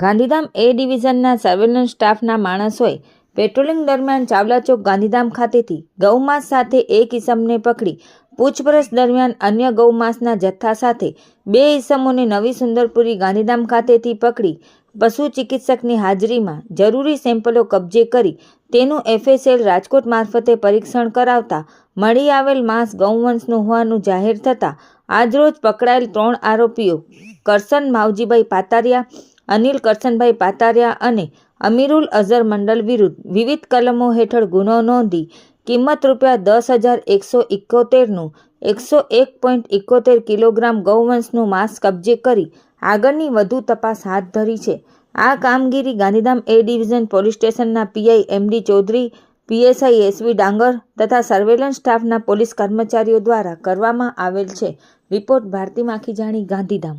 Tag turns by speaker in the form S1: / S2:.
S1: ગાંધીધામ એ ડિવિઝનના surveillance સ્ટાફના માણસોએ patrolling દરમિયાન ચાવલા ચોક ગાંધીધામ ખાતેથી ગૌમાંસ સાથે એક ઈસમને પકડી પૂછપરછ દરમિયાન અન્ય ગૌમાંસના જથ્થા સાથે બે ઇસમોને નવી સુંદરપુરી ગાંધીધામ ખાતેથી પકડી પશુ ચિકિત્સકની હાજરીમાં જરૂરી સેમ્પલો કબજે કરી તેનું એફએસએલ રાજકોટ મારફતે પરીક્ષણ કરાવતા મળી આવેલ માંસ ગૌવંશનું હોવાનું જાહેર થતાં આજરોજ પકડાયેલ ત્રણ આરોપીઓ કરસન માવજીભાઈ પાતારિયા અનિલ કરસનભાઈ પાતારિયા અને અમીરુલ અઝર મંડળ વિરુદ્ધ વિવિધ કલમો હેઠળ ગુનો નોંધી કિંમત રૂપિયા દસ હજાર એકસો ઇકોતેરનું એકસો એક પોઈન્ટ ઇકોતેર કિલોગ્રામ ગૌવંશનું માંસ કબજે કરી આગળની વધુ તપાસ હાથ ધરી છે. આ કામગીરી ગાંધીધામ એ ડિવિઝન પોલીસ સ્ટેશનના PI MD Chaudhari, PSI SV Dangar તથા સર્વેલન્સ સ્ટાફના પોલીસ કર્મચારીઓ દ્વારા કરવામાં આવેલ છે. રિપોર્ટ ભારતી માખીજાણી ગાંધીધામ.